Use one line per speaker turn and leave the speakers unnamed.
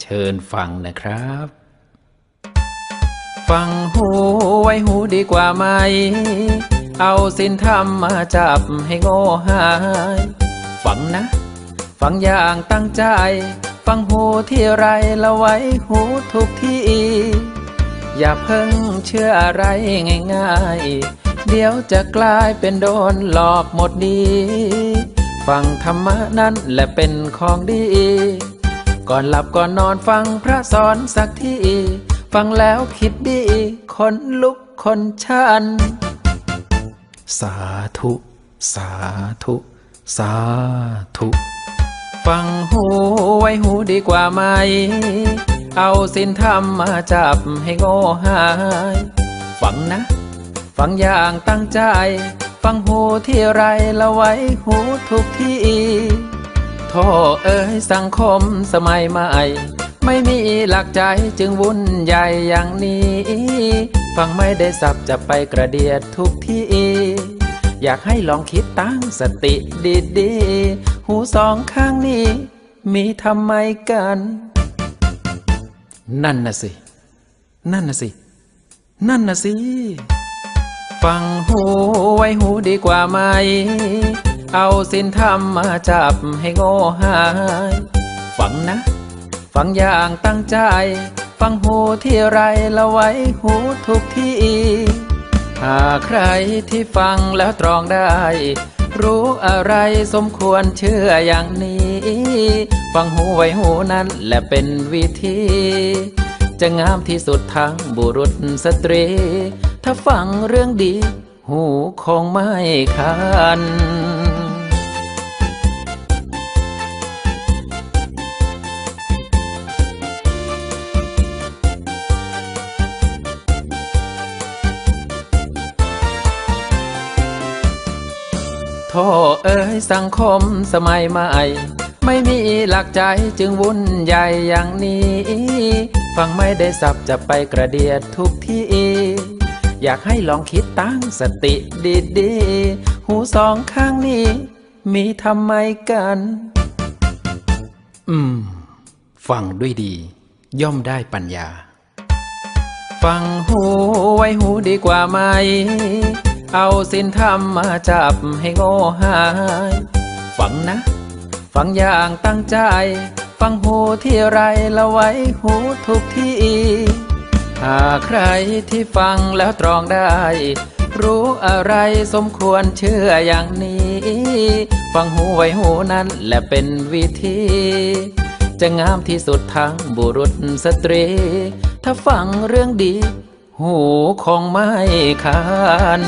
เชิญฟังนะครับ ฟังหูไว้หูดีกว่าไหม เอาสินธรรมมาจับให้โง่หาย ฟังนะ ฟังอย่างตั้งใจ ฟังหูที่ไรละไว้หูทุกที่ อย่าเพิ่งเชื่ออะไรง่าย ๆ เดี๋ยวจะกลายเป็นโดนหลอกหมดดี ฟังธรรมะนั้นและเป็นของดี ก่อนหลับก่อนนอนฟังพระสอนสักที ฟังแล้วคิดดี คนลุกคนชัน สาธุ สาธุ สาธุ ฟังหูไว้หูดีกว่าไหม เอาสินธรรมมาจับให้โง่หาย ฟังนะ ฟังอย่างตั้งใจ ฟังหูที่ไรละไว้หูทุกที่โทษเอ้ยสังคมสมัยใหม่ไม่มีหลักใจจึงวุ่นใหญ่อย่างนี้ ฟังไม่ได้สับจะไปกระเดียดทุกที่อยากให้ลองคิดตั้งสติดีๆ หูสองข้างนี้ มีทำไมกัน นั่นน่ะสิ นั่นน่ะสิ นั่นน่ะสิ ฟังหูไว้หูดีกว่าไหม เอาสินธรรมมาจับให้โง่หาย ฟังนะ ฟังอย่างตั้งใจ ฟังหูที่ไรละไว้หูทุกที่ หากใครที่ฟังแล้วตรองได้ รู้อะไรสมควรเชื่ออย่างนี้ ฟังหูไว้หูนั้นแหละเป็นวิธี จะงามที่สุดทั้งบุรุษสตรี ถ้าฟังเรื่องดี หูคงไม่คันโทษเอ้ยสังคมสมัยใหม่ ไม่มีหลักใจจึงวุ่นใหญ่อย่างนี้ ฟังไม่ได้สับจะไปกระเดียดทุกที่ อยากให้ลองคิดตั้งสติดีๆ หูสองข้างนี้ มีทำไมกัน อืม ฟังด้วยดี ย่อมได้ปัญญา ฟังหูไว้หูดีกว่าไหม เอาสินธรรมมาจับให้โง่หาย ฟังนะ ฟังอย่างตั้งใจ ฟังหูที่ไรละไว้หูทุกที่ หากใครที่ฟังแล้วตรองได้ รู้อะไรสมควรเชื่ออย่างนี้ ฟังหูไว้หูนั้นแหละเป็นวิธี จะงามที่สุดทั้งบุรุษสตรี ถ้าฟังเรื่องดี หูคงไม่คัน